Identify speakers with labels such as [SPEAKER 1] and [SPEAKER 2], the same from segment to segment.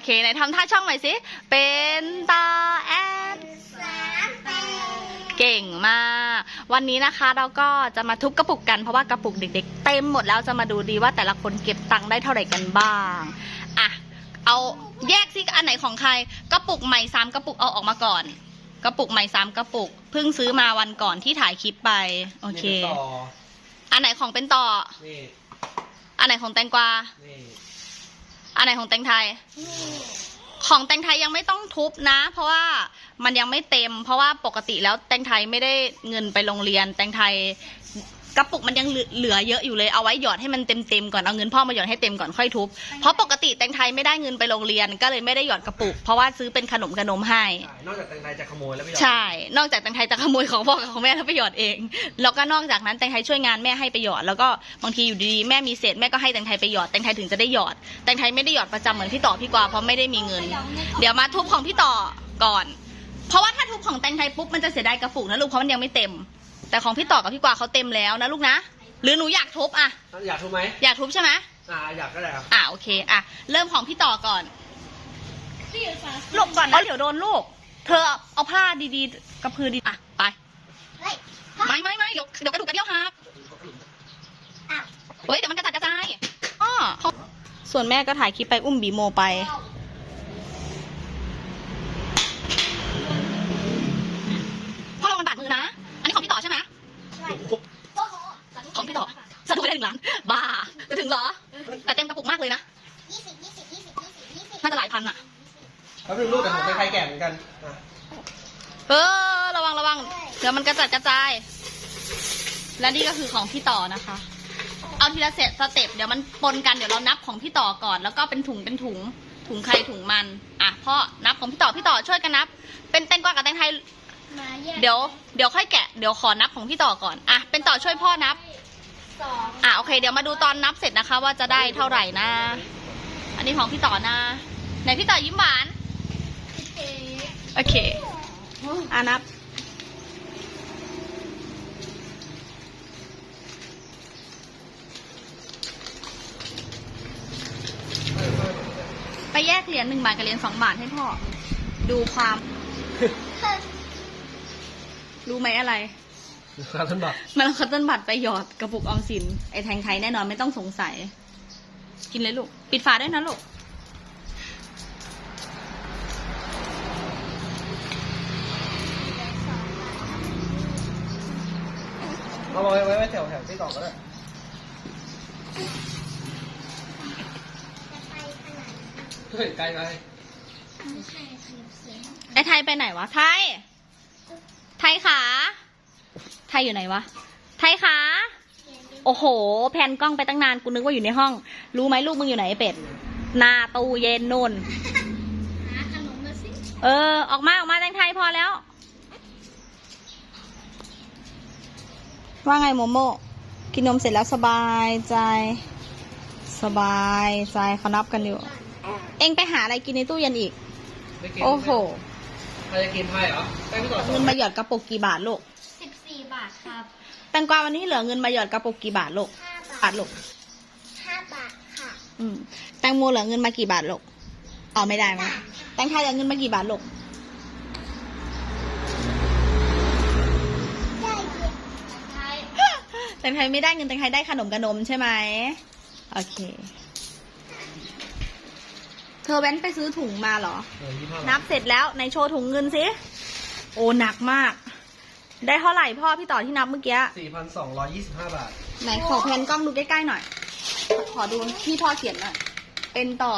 [SPEAKER 1] โอเคไหนทำท่าช่องหน่อยสิ เป็นตาแอน
[SPEAKER 2] สามแปด
[SPEAKER 1] เก่งมาก วันนี้นะคะเราก็จะมาทุบกระปุกกันเพราะว่ากระปุกเด็ก ๆ เต็มหมดแล้วจะมาดูดีว่าแต่ละคนเก็บตังค์ได้เท่าไหร่กันบ้างอะเอาแยกซิอันไหนของใคร กระปุกใหม่สามกระปุกเอาออกมาก่อน กระปุกใหม่สามกระปุกเพิ่งซื้อมาวันก่อนที่ถ่ายคลิปไป โอเค
[SPEAKER 3] นี่เป็นต่อ
[SPEAKER 1] อันไหนของเป็นต่อ
[SPEAKER 3] นี่
[SPEAKER 1] อันไหนของแตงกวา
[SPEAKER 3] นี่
[SPEAKER 1] อันไหนของแตงไทย
[SPEAKER 2] นี่
[SPEAKER 1] ของแตงไทยยังไม่ต้องทุบนะ เพราะว่ามันยังไม่เต็ม เพราะว่าปกติแล้วแตงไทยไม่ได้เงินไปโรงเรียน แตงไทย กระปุกมันยังเหลือเหลือเยอะอยู่เลยเอาไว้หยอดให้มันเต็มเต็มๆก่อนเอาเงินพ่อมาหยอดให้เต็มก่อนค่อยทุบเพราะปกติแตงไทยไม่ได้เงินไปโรงเรียนก็เลยไม่ได้หยอดกระปุก เพราะว่าซื้อเป็นขนมขนมให้
[SPEAKER 3] ใช่นอกจากแตงไทยจะขโมยแล้วไม่ยอม
[SPEAKER 1] ใช่ นอกจากแตงไทยจะขโมยของพ่อกับของแม่แล้วไปหยอดเอง แล้วก็นอกจากนั้นแตงไทยช่วยงานแม่ให้ไปหยอด แล้วก็บางทีอยู่ดีๆแม่มีเศษแม่ก็ให้แตงไทยไปหยอดแตงไทยถึงจะได้หยอดแตงไทยไม่ได้หยอดประจำเหมือนพี่ต่อพี่กวาเพราะไม่ได้มีเงิน เดี๋ยวมาทุบของพี่ต่อก่อน เพราะว่าถ้าทุบของแตงไทยปุ๊บมันจะเสียดายกระปุกนะลูกเพราะมันยังไม่เต็ม แต่ของพี่ต่อกับพี่กวาเขาเต็มแล้วนะลูกนะ หรือหนูอยากทุบอะ
[SPEAKER 3] อยากทุบไหม
[SPEAKER 1] อยากทุบใช่ไหม
[SPEAKER 3] อ่าอยากก็ได้ครับ
[SPEAKER 1] อะโอเคอะเริ่มของพี่ต่อก่อน
[SPEAKER 2] พี่อยู่ฟ้า
[SPEAKER 1] หลบก่อนนะเดี๋ยวโดนลูก เธอเอาผ้าดีๆกระพือดีอะไป
[SPEAKER 2] เฮ้ย
[SPEAKER 1] ไม่ไม่ไม่เดี๋ยวเดี๋ยวกระดูกกระเดี่ยวหัก
[SPEAKER 2] อ้าว
[SPEAKER 1] เฮ้ยเดี๋ยวมันกระจัดกระจายอ้อส่วนแม่ก็ถ่ายคลิปไปอุ้มบีโมไป พ่อระวังบาดมือนะ อันนี้ของพี่ต่อใช่ไหม
[SPEAKER 2] ใช่โอ้โห
[SPEAKER 1] ของพี่ต่อสะดุดไปได้หนึ่งล้านบ้า จะถึงเหรอ แต่เต็มกระปุกมากเลยนะ
[SPEAKER 2] ยี่สิบยี่สิบยี่สิบยี่สิบยี่สิบ
[SPEAKER 1] น่าจะหลายพันอะ
[SPEAKER 3] แล้วเป็นลูกแต่ของแตงไทยแก่เหมือนกันอะ
[SPEAKER 1] เออ ระวังระวัง เดี๋ยวมันกระจัดกระจาย และนี่ก็คือของพี่ต่อนะคะ เอาทีละเสร็จสเต็ปเดี๋ยวมันปนกันเดี๋ยวเรานับของพี่ต่อก่อน แล้วก็เป็นถุงเป็นถุง ถุงใครถุงมัน อะพ่อนับของพี่ต่อพี่ต่อช่วยกันนับ เป็นแตงกวากับแตงไทย
[SPEAKER 2] มาแยก
[SPEAKER 1] เดี๋ยวเดี๋ยวค่อยแกะเดี๋ยวขอนับของพี่ต่อก่อนอะเป็นต่อช่วยพ่อนับ
[SPEAKER 2] สอง
[SPEAKER 1] อะโอเคเดี๋ยวมาดูตอนนับเสร็จนะคะ ว่าจะได้เท่าไหร่นะ อันนี้ของพี่ต่อนะไหนพี่ต่อยิ้มหวาน
[SPEAKER 2] สิบเอ็ด
[SPEAKER 1] โอเคอะนับ แยกเหรียญหนึ่งบาทกับเหรียญสองบาทให้พ่อ ดูความ รู้ไหมอะไร
[SPEAKER 3] ครับท่านบอก
[SPEAKER 1] มันเอาคัตเติ้ลบัตรไปหยอดกระปุกออมสิน ไอ้แทงไทยแน่นอนไม่ต้องสงสัย กินเลยลูก ปิดฝาด้วยนะลูก
[SPEAKER 3] เอาไว้ไว้ไว้แถวแถวที่ต่อก็ได้
[SPEAKER 2] จะไปขนาด
[SPEAKER 3] เฮ้ยไกลไป
[SPEAKER 2] ไม่ใช่ขนมเสียง
[SPEAKER 1] ไอ้ไทยไปไหนวะ ไทย ไทยขา ไทยอยู่ไหนวะ ไทยขา
[SPEAKER 2] เขียนเป็น
[SPEAKER 1] โอ้โหแผ่นกล้องไปตั้งนาน กูนึกว่าอยู่ในห้อง รู้ไหมลูกมึงอยู่ไหนไอ้เป็ด หน้าตู้เย็นนู่น
[SPEAKER 2] หาขนมมาสิ
[SPEAKER 1] เออ ออกมาออกมาแตงไทยพอแล้ว ว่าไงโมโม กินนมเสร็จแล้วสบายใจ สบายใจเขานับกันอยู่ เอ็งไปหาอะไรกินในตู้เย็นอีก
[SPEAKER 3] ไม่กิน
[SPEAKER 1] โอ้โห
[SPEAKER 3] ใครจะกินไทยเหรอแตงพี่ต่อ
[SPEAKER 1] เงินมาหยอดกระปุกกี่บาทลูก
[SPEAKER 2] สิบสี่บาทครับ
[SPEAKER 1] แตงกวาวันนี้เหลือเงินมาหยอดกระปุกกี่บาทลูก
[SPEAKER 2] ห้าบา
[SPEAKER 1] บา
[SPEAKER 2] ท
[SPEAKER 1] ทลูก
[SPEAKER 2] ห้าบาทค่ะ
[SPEAKER 1] อืมแตงโมเหลือเงินมากี่บาทลูกเอาไม่ได้มั้ยแตงไทยเหลือเงินมากี่บาทลูก
[SPEAKER 2] ได้เย็นใช่
[SPEAKER 1] แตงไทยไม่ได้เงินแตงไทยได้ขนมกระนมใช่ไหมโอเคเธอแว้นไปซื้อถุงมาเหรอ
[SPEAKER 3] เออยี่ห้า
[SPEAKER 1] นับเสร็จแล้วในโชว์ถุงเงินสิโอ้หนักมาก ได้เท่าไหร่พ่อพี่ต่อที่นับเมื่อกี้
[SPEAKER 3] สี่พันสองร้อยยี่สิบห้าบาท
[SPEAKER 1] ไหนขอแพนกล้องดูใกล้ๆหน่อย ขอดูที่พ่อเขียนหน่อย เป็นต่อ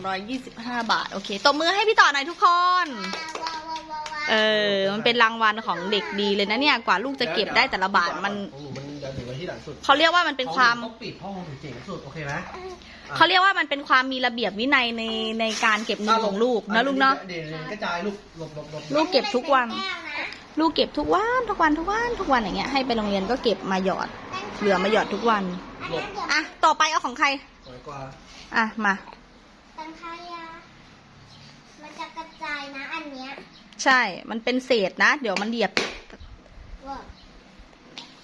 [SPEAKER 1] 4,225บาท โอเคตบมือให้พี่ต่อหน่อยทุกคน
[SPEAKER 2] ว้าวว้าวว้าวว้าว
[SPEAKER 1] เออ มันเป็นรางวัลของเด็กดีเลยนะเนี่ย กว่าลูกจะเก็บได้แต่ละบาทมัน
[SPEAKER 3] ของหนูมันจะถึงไว้ที่หลังสุด
[SPEAKER 1] เขาเรียกว่ามันเป็นความ
[SPEAKER 3] ต้องปิดห้องถึงเจ๋งสุด โอเคไหม
[SPEAKER 1] เขาเรียกว่ามันเป็นความมีระเบียบวินัยในในการเก็บเงินของลูกนะลูกเนาะ
[SPEAKER 3] เดี๋ยวกระจายลูกหลบหลบหลบ
[SPEAKER 1] ลูกเก็บทุกวัน
[SPEAKER 2] แก้วนะ
[SPEAKER 1] ลูกเก็บทุกวันทุกวันทุกวันทุกวันอย่างเงี้ยให้ไปโรงเรียนก็เก็บมาหยอด เหลือมาหยอดทุกวัน
[SPEAKER 2] อันนั้นเดี๋ยว
[SPEAKER 1] อะต่อไปเอาของใคร
[SPEAKER 3] สวยกว่า
[SPEAKER 1] อะมา
[SPEAKER 2] ตังค่ายามันจะกระจายนะอันเนี้ย
[SPEAKER 1] ใช่ มันเป็นเศษนะ เดี๋ยวมันเหยียบ
[SPEAKER 2] ว่า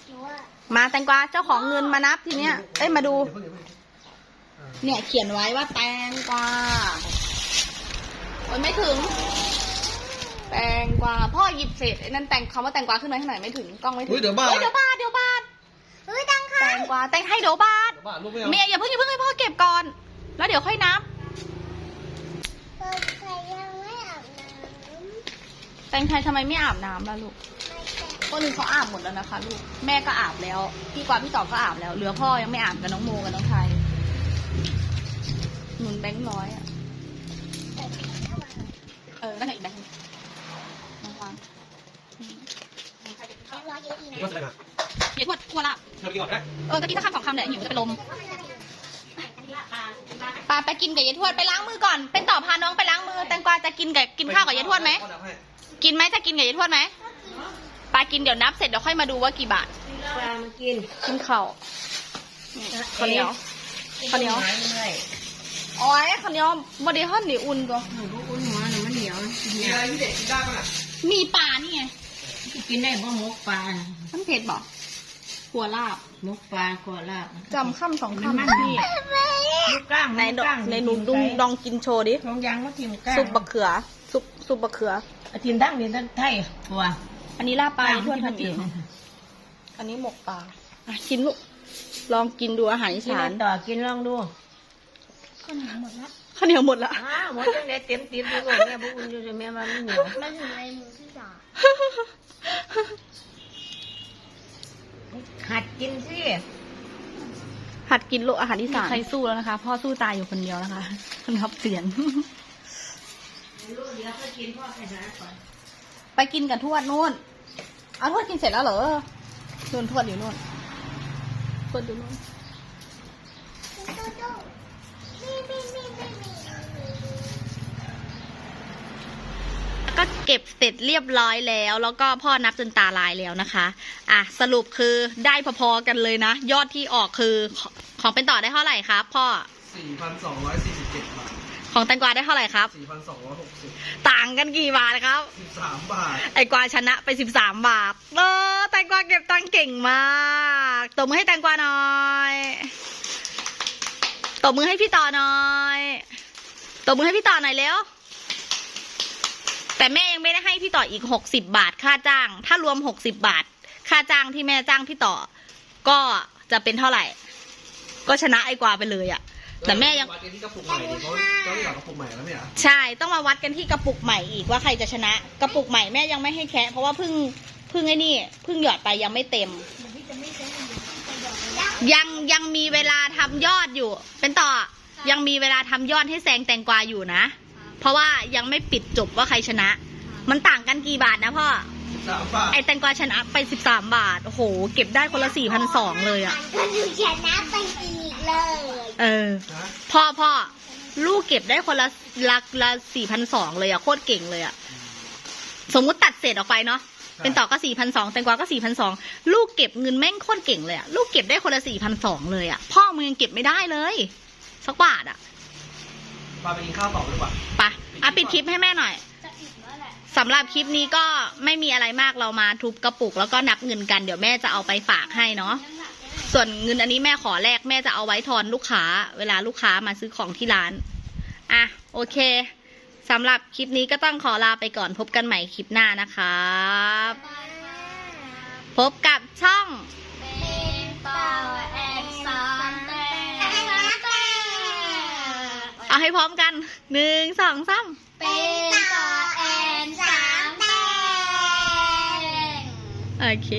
[SPEAKER 2] หนูว่า
[SPEAKER 1] มาแตงกวาเจ้าของเงินมานับทีเนี้ย เอ้ยมาดู
[SPEAKER 3] เยวเพิ่งเยวเพิ่งอ่า
[SPEAKER 1] เนี่ยเขียนไว้ว่าแตงกวามันไม่ถึง แตงกวาพ่อหยิบเศษไอ้นั่นแตงคำว่าแตงกวาขึ้นมาให้หน่อยไม่ถึงกล้องไม่ถึง
[SPEAKER 3] เฮ้ยเดี๋ยวบาด
[SPEAKER 1] ฮ้เดี๋ยวบาดเดี๋ยวบาด
[SPEAKER 2] เฮ้ยตังค่ะ
[SPEAKER 1] แตงกวาแตงให้เดี๋ยวบาด
[SPEAKER 3] เดี๋ยวบ้าลูกไม่เอา
[SPEAKER 1] เมียอย่าเพิ่งอย่าเพิ่งให้พ่อเก็บก่อน แล้วเดี๋ยวค่อยนับ
[SPEAKER 2] เปิดใครยังไม่อาบน้
[SPEAKER 1] แตงไทยทำไมไม่อาบน้ำล่ะลูกำ
[SPEAKER 2] ไม่แต่
[SPEAKER 1] คนอื่นเขาอาบหมดแล้วนะคะ ลูก แม่ก็อาบแล้ว พี่กวางพี่ต่อก็อาบแล้ว เหลือพ่อยังไม่อาบกับน้องโมกับน้องไทย หนุนแบงค์ร้อยอะ เออนั่นไงอีกแบงค์หนึ่งน้องวาง
[SPEAKER 2] เขารอเยอะดีนะ
[SPEAKER 3] ก็แสดงอะ
[SPEAKER 1] เดี๋ยวทวดกลัวละ
[SPEAKER 3] เรากินก่อนได้
[SPEAKER 1] เออตะกี้ถ้าคำสองคำเนี่ยหิวจะเป็นลมปาไปกินกับยายทวดไปล้างมือก่อน เป็นต่อพาน้องไปล้างมือ แตงกวาจะกินกับกินข้าวกับยายทวดไหม
[SPEAKER 3] พ่อนับให้
[SPEAKER 1] กินไหมจะกินกับยายทวดไหมปากินเดี๋ยวนับเสร็จเดี๋ยวค่อยมาดูว่ากี่บาท
[SPEAKER 4] ปลามากิน
[SPEAKER 1] กินข้าวนี่ข้าวเหนียวข้าวเหนียว
[SPEAKER 4] หายเมื่อย
[SPEAKER 1] อ๋อยข้าวเหนียวบไดีฮอนนี่อุ่นตัว
[SPEAKER 4] หนูก็อุ่นหัวหนูมันเหนียว
[SPEAKER 3] มี
[SPEAKER 4] เนี่ย
[SPEAKER 3] อะไรที่เด็กกินได้ป่ะน่ะ
[SPEAKER 1] มีปลานี่ไง
[SPEAKER 4] กินได้บ่หมกปลา
[SPEAKER 1] มันเผ็ดบอกหัวลาบ
[SPEAKER 4] หมกปลาก็ลาบ
[SPEAKER 1] จำข้ามสองข้ามนี่
[SPEAKER 4] ลูกกล้าง
[SPEAKER 1] ในดอก
[SPEAKER 4] กล้าง
[SPEAKER 1] ในหนุ่มดุงลองกินโชว์ดิ
[SPEAKER 4] ทองยางมาทิมกล้าง
[SPEAKER 1] ซุปบะเขือซุปซุปบะเขือ
[SPEAKER 4] เอาทิมดั้งนี่ท่านไทยตัว
[SPEAKER 1] อันนี้ลาบปลาทวดทำเองอันนี้หมกปลาอะชิมลูกลองกินดูอาหารอี
[SPEAKER 4] กิน
[SPEAKER 1] สาน
[SPEAKER 4] ต่อกินลองดู
[SPEAKER 1] ข้าวเหนียวหมดละ
[SPEAKER 4] อ้าวหมดจังได้เต็มติดดูโลดแม่บ่อุ่นอยู่แต่แม่ว่ามันเหนียว
[SPEAKER 2] มาถึงในมือที่สาม
[SPEAKER 4] หัดกินสิ
[SPEAKER 1] หัดกินลูกอาหารอีสานใครสู้แล้วนะคะ พ่อสู้ตายอยู่คนเดียวนะคะนับเสียง
[SPEAKER 4] ลูกเดี๋ยวก็กินพ่อไปหาก่อน
[SPEAKER 1] ไปกินกับทวดนู่นเอาทวดกินเสร็จแล้วเหรอนู่นทวดอยู่นู่นทวดอยู่นู่น
[SPEAKER 2] ตู้ตู้มีมีมีมีมี
[SPEAKER 1] ก็เก็บเสร็จเรียบร้อยแล้ว แล้วก็พ่อนับจนตาลายแล้วนะคะ อะสรุปคือได้พอๆกันเลยนะ ยอดที่ออกคือของของเป็นต่อได้เท่าไหร่ครับพ่อ
[SPEAKER 3] สี่พันสองร้อยสี่สิบเจ็ดบาท
[SPEAKER 1] ของแตงกวาได้เท่าไหร่ครับ
[SPEAKER 3] สี่พันสองร้อยหกสิบ
[SPEAKER 1] ต่างกันกี่บาทครับ
[SPEAKER 3] สิบสามบาท
[SPEAKER 1] ไอ้กวาชนะไปสิบสามบาท เออแตงกวาเก็บตังค์เก่งมาก ตบมือให้แตงกวาหน่อย ตบมือให้พี่ต่อหน่อย ตบมือให้พี่ต่อหน่อยเร็ว แต่แม่ยังไม่ได้ให้พี่ต่ออีกหกสิบาทค่าจ้าง ถ้ารวมหกสิบาท ค่าจ้างที่แม่จ้างพี่ต่อ ก็จะเป็นเท่าไหร่ ก็ชนะไอ้กวาไปเลยอะแต่แม่ยัง
[SPEAKER 3] วัดกันที่กระปุกใหม่ดิเพราะเจ้าที่หลังกระปุกใหม่แล้วไม่เหรอ
[SPEAKER 1] ใช่ ต้องมาวัดกันที่กระปุกใหม่อีกว่าใครจะชนะ กระปุกใหม่แม่ยังไม่ให้แคะเพราะว่าเพิ่งเพิ่งไอ้นี่เพิ่งหยอดไปยังไม่เต็ม ยังยังมีเวลา ทำยอดอยู่ เป็นต่อยังมีเวลาทำยอดให้แซงแตงกวาอยู่นะ เพราะว่ายังไม่ปิดจบว่าใครชนะ มันต่างกันกี่บาทนะพ่อ
[SPEAKER 3] สิบสามบาท
[SPEAKER 1] ไอแตงกวาชนะไปสิบสามบาท โอ้โห เก็บได้คนละสี่พันสองเลยอะ
[SPEAKER 2] ก็อยู่ชนะไปอีกเลย
[SPEAKER 1] เออ
[SPEAKER 3] นะ
[SPEAKER 1] พ่อพ่อลูกเก็บได้คนละละละสี่พันสองเลยอะโคตรเก่งเลยอะสมมุติตัดเศษออกไปเนาะ เป็นต่อก็สี่พันสองแตงกวาก็สี่พันสองลูกเก็บเงินแม่งโคตรเก่งเลยอะลูกเก็บได้คนละสี่พันสองเลยอะพ่อมึงยังเก็บไม่ได้เลยสักบาทอะ
[SPEAKER 3] ปาไปกินข้าวต่อดีกว่า
[SPEAKER 1] ไปะอะปิดคลิปให้แม่หน่อย
[SPEAKER 2] จะอีกแล้วแหละ
[SPEAKER 1] สำหรับคลิปนี้ก็ไม่มีอะไรมากเรามาทุบกระปุก แล้วก็นับเงินกันเดี๋ยวแม่จะเอาไปฝากให้เนาะ
[SPEAKER 2] น้ำหนักได้
[SPEAKER 1] ส่วนเงินอันนี้แม่ขอแลกแม่จะเอาไว้ทอนลูกค้า เวลาลูกค้ามาซื้อของที่ร้าน อะ โอเค สำหรับคลิปนี้ก็ต้องขอลาไปก่อนพบกันใหม่คลิปหน้านะครับ
[SPEAKER 2] บายค่ะ
[SPEAKER 1] พบกับช่อง
[SPEAKER 2] เป็นต่อแอนสามแต่
[SPEAKER 1] เอาให้พร้อมกันหนึ่งสองสาม
[SPEAKER 2] เป็นต่อแอนสามแต่
[SPEAKER 1] โอเค